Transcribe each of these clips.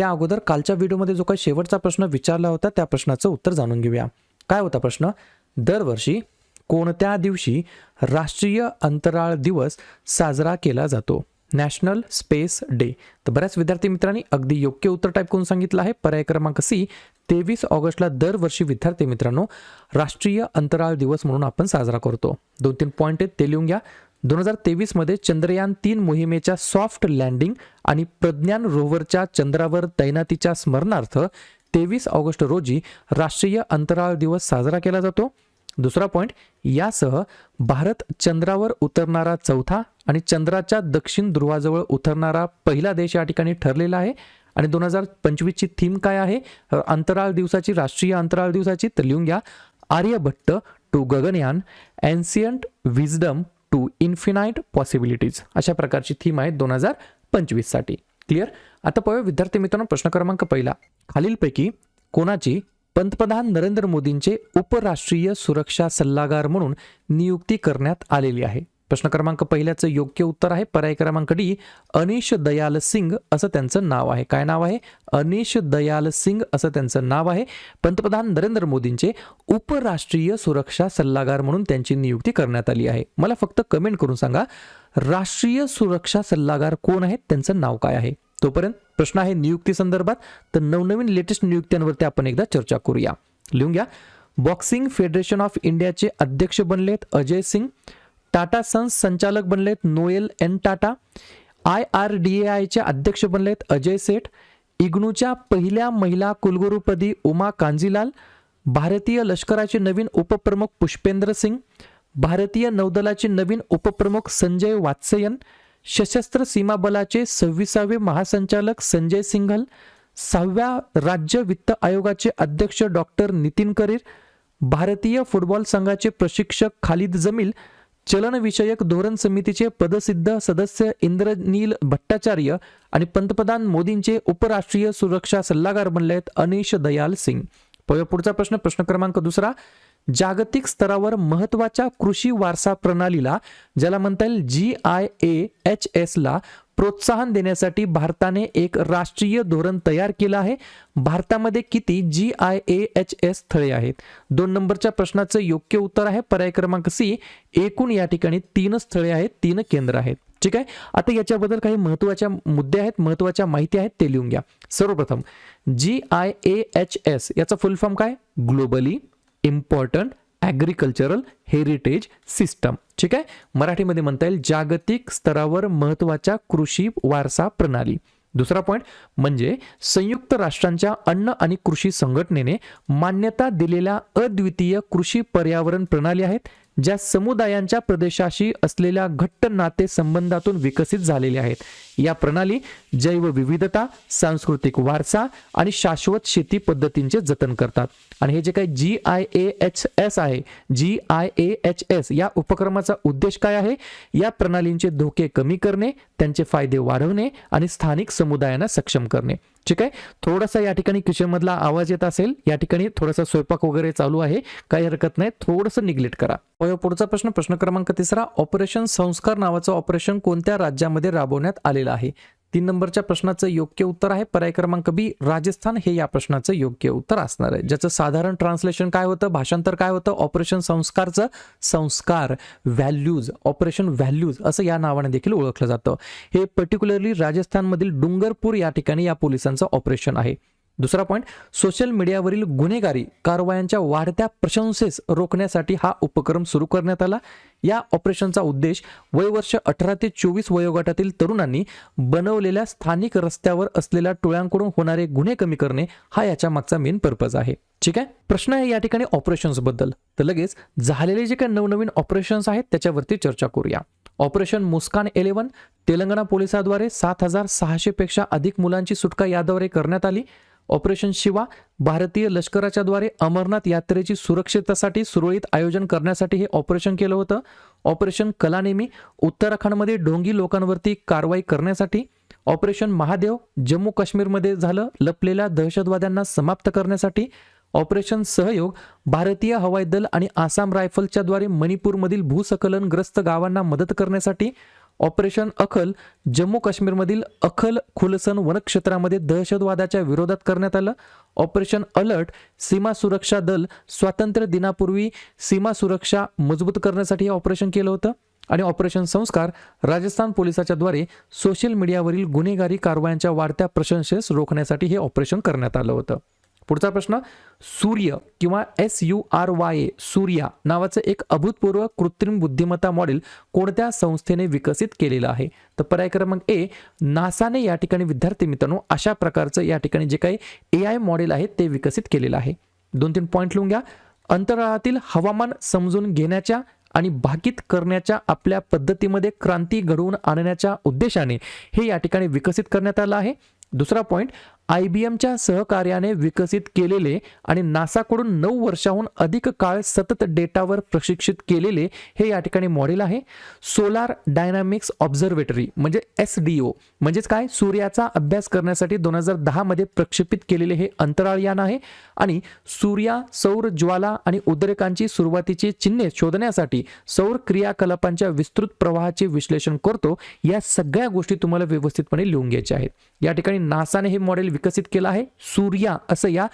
त्या अगोदर कालच्या व्हिडिओमध्ये जो काही शेवटचा प्रश्न विचारला होता त्या प्रश्नाचं उत्तर जाणून घेऊया. काय होता प्रश्न? दरवर्षी कोणत्या दिवशी राष्ट्रीय अंतराळ दिवस साजरा केला जातो? नॅशनल स्पेस डे तर बऱ्याच विद्यार्थी मित्रांनी अगदी योग्य उत्तर टाईप करून सांगितलं आहे. पर्याय क्रमांक सी तेवीस ऑगस्टला दरवर्षी विद्यार्थी मित्रांनो राष्ट्रीय अंतराळ दिवस म्हणून आपण साजरा करतो. दोन तीन पॉईंट आहेत ते लिहून घ्या. दोन हजार तेवीसमध्ये चंद्रयान तीन मोहिमेच्या सॉफ्ट लँडिंग आणि प्रज्ञान रोव्हरच्या चंद्रावर तैनातीच्या स्मरणार्थ तेवीस ऑगस्ट रोजी राष्ट्रीय अंतराळ दिवस साजरा केला जातो. दुसरा पॉईंट यासह भारत चंद्रावर उतरणारा चौथा आणि चंद्राच्या दक्षिण ध्रुवाजवळ उतरणारा पहिला देश या ठिकाणी ठरलेला आहे. आणि दोन हजार पंचवीसची थीम काय आहे? अंतराळ दिवसाची राष्ट्रीय अंतराळ दिवसाची तर लिहून घ्या. Aryabhatta to Gaganyaan ancient wisdom to infinite possibilities अशा प्रकारची थीम आहे दोन हजार पंचवीससाठी. क्लिअर आता पाहूया विद्यार्थी मित्रांनो प्रश्न क्रमांक पहिला. खालीलपैकी कोणाची पंतप्रधान नरेंद्र मोदींचे उपराष्ट्रीय सुरक्षा सल्लागार म्हणून नियुक्ती करण्यात आलेली आहे? प्रश्न क्रमांक पहिल्याचं योग्य उत्तर आहे. पर्याय क्रमांक डी अनिश दयाल सिंग असं त्यांचं नाव आहे. काय नाव आहे? अनिश दयाल सिंग असं त्यांचं नाव आहे. पंतप्रधान नरेंद्र मोदींचे उपराष्ट्रीय सुरक्षा सल्लागार म्हणून त्यांची नियुक्ती करण्यात आली आहे. मला फक्त कमेंट करून सांगा राष्ट्रीय सुरक्षा सल्लागार कोण आहेत? त्यांचं नाव काय आहे? तोपर्यंत प्रश्न आहे नियुक्ती संदर्भात. तर नवनवीन लेटेस्ट नियुक्त्यांवरती आपण एकदा चर्चा करूया. लिहून घ्या. बॉक्सिंग फेडरेशन ऑफ इंडियाचे अध्यक्ष बनलेत अजय सिंग टाटा सन्स संचालक बनलेत Noel N Tata I R D A आयचे अध्यक्ष बनलेत अजय सेठ इग्नूच्या पहिल्या महिला कुलगुरूपदी उमा कांजीलाल भारतीय लष्कराचे नवीन उपप्रमुख पुष्पेंद्र सिंग भारतीय नौदलाचे नवीन उपप्रमुख संजय वात्सयन सशस्त्र सीमा बलाचे सव्वीसावे महासंचालक संजय सिंघल सहाव्या राज्य वित्त आयोगाचे अध्यक्ष डॉक्टर नितीन करीर भारतीय फुटबॉल संघाचे प्रशिक्षक खालिद जमील चलनविषयक धोरण समितीचे पदसिद्ध सदस्य इंद्रनील भट्टाचार्य आणि पंतप्रधान मोदींचे उपराष्ट्रीय सुरक्षा सल्लागार बनले आहेत अनिश दयाल सिंग. पुढचा प्रश्न प्रश्न क्रमांक दुसरा. जागतिक स्तरावर महत्त्वाच्या कृषी वारसा प्रणालीला ज्याला म्हणता येईल G I A H S ला प्रोत्साहन देण्यासाठी भारताने एक राष्ट्रीय धोरण तयार केलं आहे. भारतामध्ये किती G I A H S स्थळे आहेत? दोन नंबरच्या प्रश्नाचं योग्य उत्तर आहे. पर्याय क्रमांक सी एकूण या ठिकाणी तीन स्थळे आहेत तीन केंद्र आहेत. ठीक आहे? आता याच्याबद्दल काही महत्त्वाच्या मुद्दे आहेत महत्त्वाच्या माहिती आहेत ते लिहून घ्या. सर्वप्रथम G I A H S याचा फुल फॉर्म काय? Globally important agricultural heritage system ठीक आहे? मराठीमध्ये म्हणता येईल जागतिक स्तरावर महत्त्वाच्या कृषी वारसा प्रणाली. दुसरा पॉईंट म्हणजे संयुक्त राष्ट्रांच्या अन्न आणि कृषी संघटनेने मान्यता दिलेल्या अद्वितीय कृषी पर्यावरण प्रणाली आहेत ज्या समुदायांच्या प्रदेशाशी असलेल्या घट्ट नाते संबंधातून विकसित झालेल्या आहेत. या प्रणाली जैवविविधता सांस्कृतिक वारसा आणि शाश्वत शेती पद्धतींचे जतन करतात. आणि हे जे काही G I A H S आहे G I A H S या उपक्रमाचा उद्देश काय आहे? या प्रणालींचे धोके कमी करणे त्यांचे फायदे वाढवणे आणि स्थानिक समुदायांना सक्षम करणे. ठीक आहे? थोडासा या ठिकाणी किचनमधला आवाज येत असेल. या ठिकाणी थोडासा स्वयंपाक वगैरे चालू आहे. काही हरकत नाही. थोडंसं निग्लेक्ट करा. पुढचा प्रश्न प्रश्न क्रमांक तिसरा ऑपरेशन संस्कार नावाचं ऑपरेशन कोणत्या राज्यामध्ये राबवण्यात आलेलं आहे. तीन नंबरच्या प्रश्नाचं योग्य उत्तर आहे. पर्याय क्रमांक बी राजस्थान हे या प्रश्नाचं योग्य उत्तर असणार आहे. ज्याचं साधारण ट्रान्सलेशन काय होतं? भाषांतर काय होतं? ऑपरेशन संस्कारचं संस्कार व्हॅल्यूज ऑपरेशन व्हॅल्यूज असं या नावाने देखील ओळखलं जातं. हे पर्टिक्युलरली राजस्थानमधील डुंगरपूर या ठिकाणी या पोलिसांचं ऑपरेशन आहे. दुसरा पॉईंट सोशल मीडियावरील गुन्हेगारी कारवायांच्या वाढत्या प्रशंसेस रोखण्यासाठी हा उपक्रम सुरू करण्यात आला. या ऑपरेशनचा उद्देश वयवर्ष अठरा ते चोवीस वयोगटातील तरुणांनी बनवलेल्या स्थानिक रस्त्यावर असलेल्या टोळ्यांकडून होणारे गुन्हे कमी करणे हा याच्या मागचा मेन पर्पज आहे. ठीक आहे? प्रश्न आहे या ठिकाणी ऑपरेशन्सबद्दल तर लगेच झालेले जे काही नवनवीन ऑपरेशन्स आहेत त्याच्यावरती चर्चा करूया. ऑपरेशन मुस्कान इलेव्हन तेलंगणा पोलिसाद्वारे सात हजार सहाशे पेक्षा अधिक मुलांची सुटका याद्वारे करण्यात आली. ऑपरेशन शिवा भारतीय लष्कराच्या द्वारे अमरनाथ यात्रेची सुरक्षिततेसाठी सुरळीत आयोजन करण्यासाठी हे ऑपरेशन केलं होतं. ऑपरेशन कलानेमी उत्तराखंडमध्ये ढोंगी लोकांवरती कारवाई करण्यासाठी ऑपरेशन महादेव जम्मू काश्मीरमध्ये झालं लपलेल्या दहशतवाद्यांना समाप्त करण्यासाठी ऑपरेशन सहयोग भारतीय हवाई दल आणि आसाम रायफलच्या द्वारे मणिपूरमधील भूसकलनग्रस्त गावांना मदत करण्यासाठी ऑपरेशन अखल जम्मू काश्मीरमधील अखल खुलसन वनक्षेत्रामध्ये दहशतवादाच्या विरोधात करण्यात आलं. ऑपरेशन अलर्ट सीमा सुरक्षा दल स्वातंत्र्य दिनापूर्वी सीमा सुरक्षा मजबूत करण्यासाठी हे ऑपरेशन केलं होतं. आणि ऑपरेशन संस्कार राजस्थान पोलिसाच्या द्वारे सोशल मीडियावरील गुन्हेगारी कारवायांच्या वाढत्या प्रशंसेस रोखण्यासाठी हे ऑपरेशन करण्यात आलं होतं. पुढचा प्रश्न सूर्य किंवा S U R Y A Surya नावाचं एक अभूतपूर्व कृत्रिम बुद्धिमत्ता मॉडेल कोणत्या संस्थेने विकसित केलेलं आहे? तर पर्याय क्रमांक ए नासाने या ठिकाणी विद्यार्थी मित्रांनो अशा प्रकारचं या ठिकाणी जे काही ए आय मॉडेल आहे ते विकसित केलेलं आहे. दोन तीन पॉईंट लिहून घ्या. अंतराळातील हवामान समजून घेण्याच्या आणि भाकीत करण्याच्या आपल्या पद्धतीमध्ये क्रांती घडवून आणण्याच्या उद्देशाने हे या ठिकाणी विकसित करण्यात आलं आहे. दुसरा पॉईंट आय बी एमच्या सहकार्याने विकसित केलेले आणि नासाकडून नऊ वर्षाहून अधिक काळ सतत डेटावर प्रशिक्षित केलेले हे या ठिकाणी मॉडेल आहे. सोलार डायनामिक्स ऑब्झर्वेटरी म्हणजे एस डी ओ म्हणजेच काय? सूर्याचा अभ्यास करण्यासाठी दोन हजार दहामध्ये प्रक्षेपित केलेले हे अंतराळयान आहे आणि सूर्या सौर ज्वाला आणि उद्रेकांची सुरुवातीची चिन्हे शोधण्यासाठी सौर क्रियाकलापांच्या विस्तृत प्रवाहाचे विश्लेषण करतो. या सगळ्या गोष्टी तुम्हाला व्यवस्थितपणे लिहून घ्यायच्या आहेत. या ठिकाणी नासाने हे मॉडेल विकसित केलं आहे. सूर्या असं या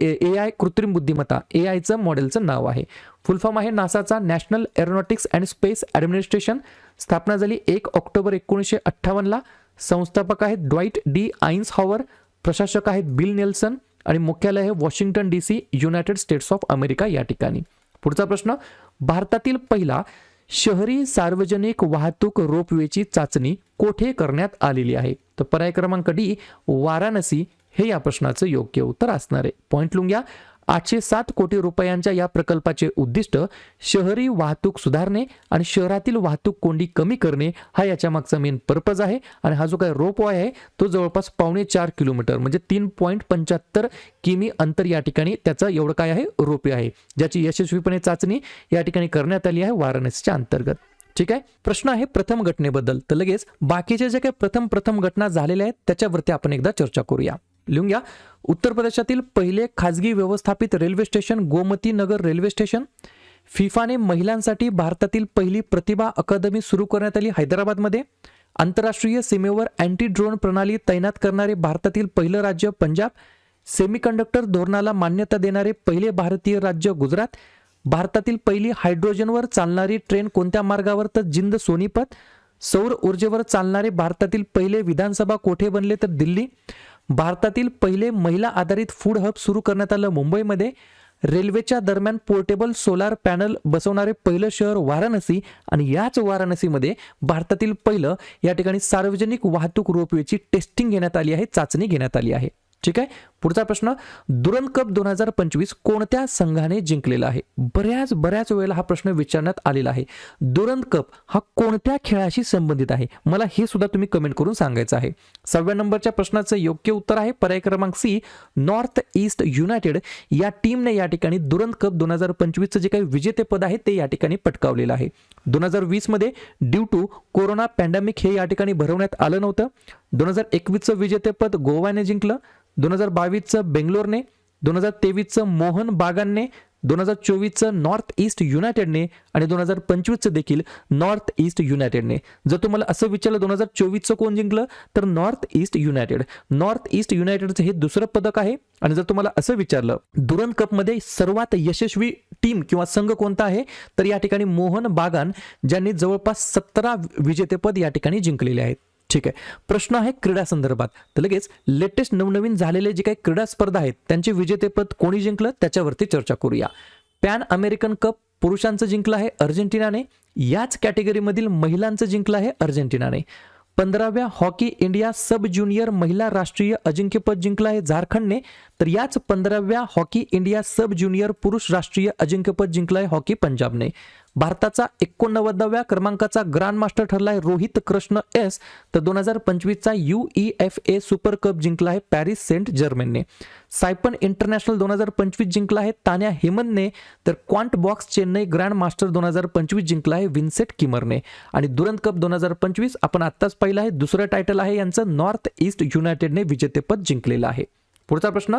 ए आय कृत्रिम बुद्धिमत्ता ए आयचं मॉडेलचं नाव आहे. फुल फॉर्म आहे नासाचा national aeronautics and space administration. स्थापना झाली एक ऑक्टोबर एकोणीसशे अठ्ठावन्नला संस्थापक आहेत ड्वाईट डी आईन्स हॉवर प्रशासक आहेत बिल नेल्सन आणि मुख्यालय आहे Washington D C United States of America या ठिकाणी. पुढचा प्रश्न भारतातील पहिला शहरी सार्वजनिक वाहतूक रोपवेची चाचणी कोठे करण्यात आलेली आहे? तर पर्याय क्रमांक डी वाराणसी. हे या प्रश्नाचं योग्य उत्तर असणार आहे. पॉईंट लुंग्या. घ्या आठशे सात कोटी रुपयांच्या या प्रकल्पाचे उद्दिष्ट शहरी वाहतूक सुधारणे आणि शहरातील वाहतूक कोंडी कमी करणे हा याच्या मागचा मेन पर्पज आहे. आणि हा जो काही रोप आहे तो जवळपास पावणे चार किलोमीटर म्हणजे तीन पॉईंट पंच्याहत्तर किमी अंतर या ठिकाणी त्याचं एवढं काय आहे? रोपे आहे. ज्याची यशस्वीपणे चाचणी या ठिकाणी करण्यात आली आहे वाराणसीच्या अंतर्गत. ठीक आहे? प्रश्न आहे प्रथम घटनेबद्दल. तर लगेच बाकीचे जे काही प्रथम प्रथम घटना झालेल्या आहेत त्याच्यावरती आपण एकदा चर्चा करूया. लिहून घ्या. उत्तर प्रदेशातील पहिले खाजगी व्यवस्थापित railway station Gomti Nagar railway station. फिफाने महिलांसाठी भारतातील पहिली प्रतिभा अकादमी सुरू करण्यात आली हैदराबादमध्ये. आंतरराष्ट्रीय सीमेवर अँटी ड्रोन प्रणाली तैनात करणारे भारतातील पहिलं राज्य पंजाब. सेमीकंडक्टर धोरणाला मान्यता देणारे पहिले भारतीय राज्य गुजरात. भारतातील पहिली हायड्रोजनवर चालणारी ट्रेन कोणत्या मार्गावर तर जिंद सोनीपत. सौर ऊर्जेवर चालणारे भारतातील पहिले विधानसभा कोठे बनले तर दिल्ली. भारतातील पहिले महिला आधारित फूड हब सुरू करण्यात आलं मुंबईमध्ये. रेल्वेच्या दरम्यान पोर्टेबल सोलार पॅनल बसवणारे पहिलं शहर वाराणसी आणि याच वाराणसीमध्ये भारतातील पहिलं या ठिकाणी सार्वजनिक वाहतूक रोपवेची टेस्टिंग घेण्यात आली आहे चाचणी घेण्यात आली आहे. ठीक आहे? पुढचा प्रश्न दुरंत कप दोन हजार पंचवीस कोणत्या संघाने जिंकलेला आहे? बऱ्याच बऱ्याच वेळेला हा प्रश्न विचारण्यात आलेला आहे. दुरंत कप हा कोणत्या खेळाशी संबंधित आहे? मला हे सुद्धा तुम्ही कमेंट करून सांगायचं आहे. सहाव्या नंबरच्या प्रश्नाचं योग्य उत्तर आहे पर्याय क्रमांक सी नॉर्थ ईस्ट युनायटेड. या टीमने या ठिकाणी दुरंत कप दोन हजार पंचवीसचं जे काही विजेतेपद आहे ते या ठिकाणी पटकावलेलं आहे. दोन हजार वीसमध्ये ड्यू टू कोरोना पॅन्डेमिक हे या ठिकाणी भरवण्यात आलं नव्हतं. दोन हजार एकवीसचं विजेतेपद गोवाने जिंकलं. दोन हजार बावीसचं बेंगलोरने दोन हजार तेवीसचं मोहन बागानने दोन हजार चोवीसचं नॉर्थ ईस्ट युनायटेडने आणि दोन हजार पंचवीसचं देखील नॉर्थ ईस्ट युनायटेडने. जर तुम्हाला असं विचारलं दोन हजार चोवीसचं कोण जिंकलं तर North East United. North East युनायटेडचं हे दुसरं पदक आहे. आणि जर तुम्हाला असं विचारलं दुरन कपमध्ये सर्वात यशस्वी टीम किंवा संघ कोणता आहे? तर या ठिकाणी मोहन बागान ज्यांनी जवळपास सतरा विजेतेपद या ठिकाणी जिंकलेले आहेत. ठीक आहे. प्रश्न आहे क्रीडा संदर्भात. तर लगेच लेटेस्ट नवनवीन झालेले जे काही क्रीडा स्पर्धा आहेत त्यांचे विजेतेपद कोणी जिंकलं? त्याच्यावरती चर्चा करूया. पॅन अमेरिकन कप पुरुषांचं जिंकलं आहे अर्जेंटिनाने. याच कॅटेगरीमधील महिलांचं जिंकलं आहे अर्जेंटिनाने. पंधराव्या हॉकी इंडिया सब ज्युनियर महिला राष्ट्रीय अजिंक्यपद जिंकलं आहे झारखंडने. तर याच पंधराव्या हॉकी इंडिया सब ज्युनियर पुरुष राष्ट्रीय अजिंक्यपद जिंकलं आहे हॉकी पंजाबने. भारताचा एकोणनव्वदाव्या क्रमांकाचा ग्रँड मास्टर ठरला आहे रोहित कृष्ण एस. तर दोन हजार पंचवीसचा U E F A super cup जिंकला आहे पॅरिस सेंट जर्मनने. सायपन इंटरनॅशनल दोन हजार पंचवीस जिंकला आहे तान्या हेमनने. तर Quantbox Chennai grandmaster दोन हजार पंचवीस जिंकला आहे विन्सेट किमरने. आणि दुरंत कप दोन हजार पंचवीस आपण आत्ताच पाहिलं आहे दुसरं टायटल आहे यांचं नॉर्थ ईस्ट युनायटेडने विजेतेपद जिंकलेलं आहे. पुढचा प्रश्न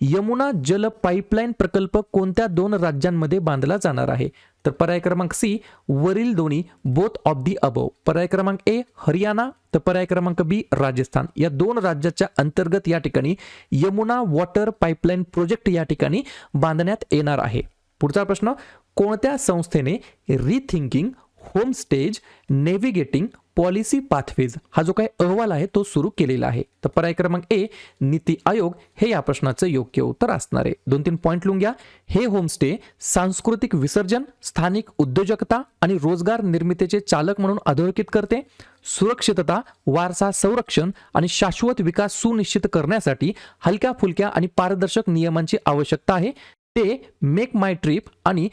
यमुना जल पाईपलाईन प्रकल्प कोणत्या दोन राज्यांमध्ये बांधला जाणार आहे? तर पर्याय क्रमांक सी वरील दोन्ही बोथ ऑफ दी अबव पर्याय क्रमांक ए हरियाणा. तर पर्याय क्रमांक बी राजस्थान. या दोन राज्याच्या अंतर्गत या ठिकाणी यमुना वॉटर पाईपलाईन प्रोजेक्ट या ठिकाणी बांधण्यात येणार आहे. पुढचा प्रश्न कोणत्या संस्थेने rethinking home stays navigating policy pathways हा जो काही अहवाल आहे तो सुरू केलेला आहे. तर पर्याय क्रमांक ए नीती आयोग हे या प्रश्नाचं योग्य उत्तर असणार आहे. दोन तीन पॉईंट लिहून घ्या. हे होमस्टे सांस्कृतिक विसर्जन स्थानिक उद्योजकता आणि रोजगार निर्मितीचे चालक म्हणून अधोरेखित करते. सुरक्षितता वारसा संरक्षण आणि शाश्वत विकास सुनिश्चित करण्यासाठी हलक्या फुलक्या आणि पारदर्शक नियमांची आवश्यकता आहे. ते मेक माय ट्रिप आणि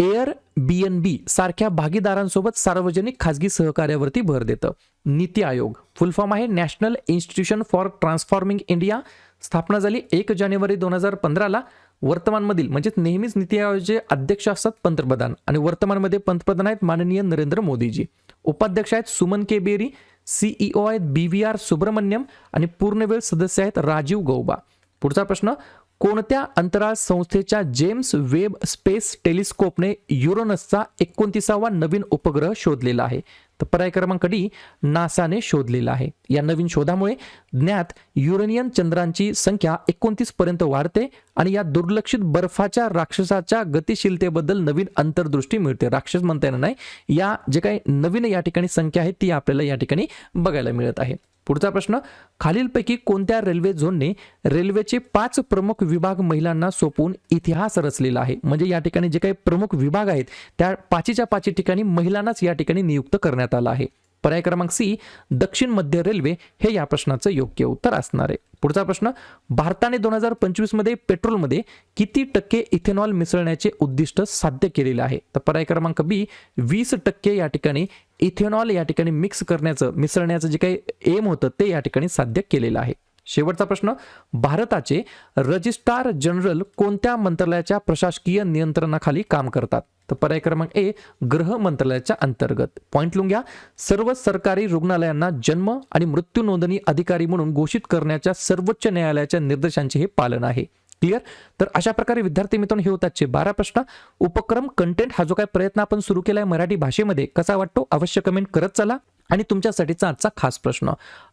एअर बी एन बी सारख्या भागीदारांसोबत सार्वजनिक खाजगी सहकार्यावरती भर देतं. नीती आयोग. फुल फॉर्म आहे national institution for transforming India स्थापना झाली एक जानेवारी दोन हजार पंधराला. वर्तमानमधील म्हणजेच नेहमीच नीती आयोगाचे अध्यक्ष असतात पंतप्रधान. आणि वर्तमानमध्ये पंतप्रधान आहेत माननीय नरेंद्र मोदीजी. उपाध्यक्ष आहेत सुमन के बेरी सीईओ आहेत बी व्ही आर सुब्रमण्यम आणि पूर्णवेळ सदस्य आहेत राजीव गौबा. पुढचा प्रश्न कोणत्या अंतराळ संस्थेच्या जेम्स वेब स्पेस टेलिस्कोपने युरोनसचा एकोणतीसावा नवीन उपग्रह शोधलेला आहे? तर पर्याय क्रमांक डी नासाने शोधलेला आहे. या नवीन शोधामुळे ज्ञात युरेनियन चंद्रांची संख्या एकोणतीस पर्यंत वाढते आणि या दुर्लक्षित बर्फाच्या राक्षसाच्या गतिशीलतेबद्दल नवीन अंतर्दृष्टी मिळते. राक्षस म्हणता येणार नाही. या जे काही नवीन या ठिकाणी संख्या आहे ती आपल्याला या ठिकाणी बघायला मिळत आहे. पुढचा प्रश्न खालीलपैकी कोणत्या रेल्वे झोनने रेल्वेचे पाच प्रमुख विभाग महिलांना सोपवून इतिहास रचलेला आहे? म्हणजे या ठिकाणी जे काही प्रमुख विभाग आहेत त्या पाचीच्या पाची ठिकाणी महिलांनाच या ठिकाणी नियुक्त करण्यात आला आहे. पर्याय क्रमांक सी दक्षिण मध्य रेल्वे हे या प्रश्नाचं योग्य उत्तर असणार आहे. पुढचा प्रश्न भारताने दोन हजार पंचवीसमध्ये पेट्रोलमध्ये किती टक्के इथेनॉल मिसळण्याचे उद्दिष्ट साध्य केलेले आहे? तर पर्याय क्रमांक बी वीस टक्के या ठिकाणी इथेनॉल या ठिकाणी मिक्स करण्याचं मिसळण्याचं जे काही एम होतं ते या ठिकाणी साध्य केलेलं आहे. शेवटचा प्रश्न. भारताचे रजिस्ट्रार जनरल कोणत्या मंत्रालयाच्या प्रशासकीय नियंत्रणाखाली काम करतात? तर पर्याय क्रमांक ए गृह मंत्रालयाच्या अंतर्गत. पॉईंट लिहून घ्या. सर्व सरकारी रुग्णालयांना जन्म आणि मृत्यू नोंदणी अधिकारी म्हणून घोषित करण्याच्या सर्वोच्च न्यायालयाच्या निर्देशांचे हे पालन आहे. क्लिअर तर अशा प्रकारे विद्यार्थी मित्रांनो हे होताचे बारा प्रश्न. उपक्रम कंटेंट हा जो काही प्रयत्न आपण सुरू केलाय मराठी भाषेमध्ये कसा वाटतो? अवश्य कमेंट करत चला. आणि तुमच्यासाठीचा आजचा खास प्रश्न.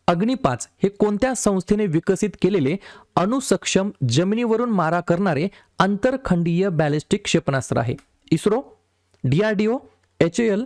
अग्निपाच हे कोणत्या संस्थेने विकसित केलेले अणुसक्षम जमिनीवरून मारा करणारे आंतरखंडीय बॅलिस्टिक क्षेपणास्त्र आहे? ISRO DRDO H L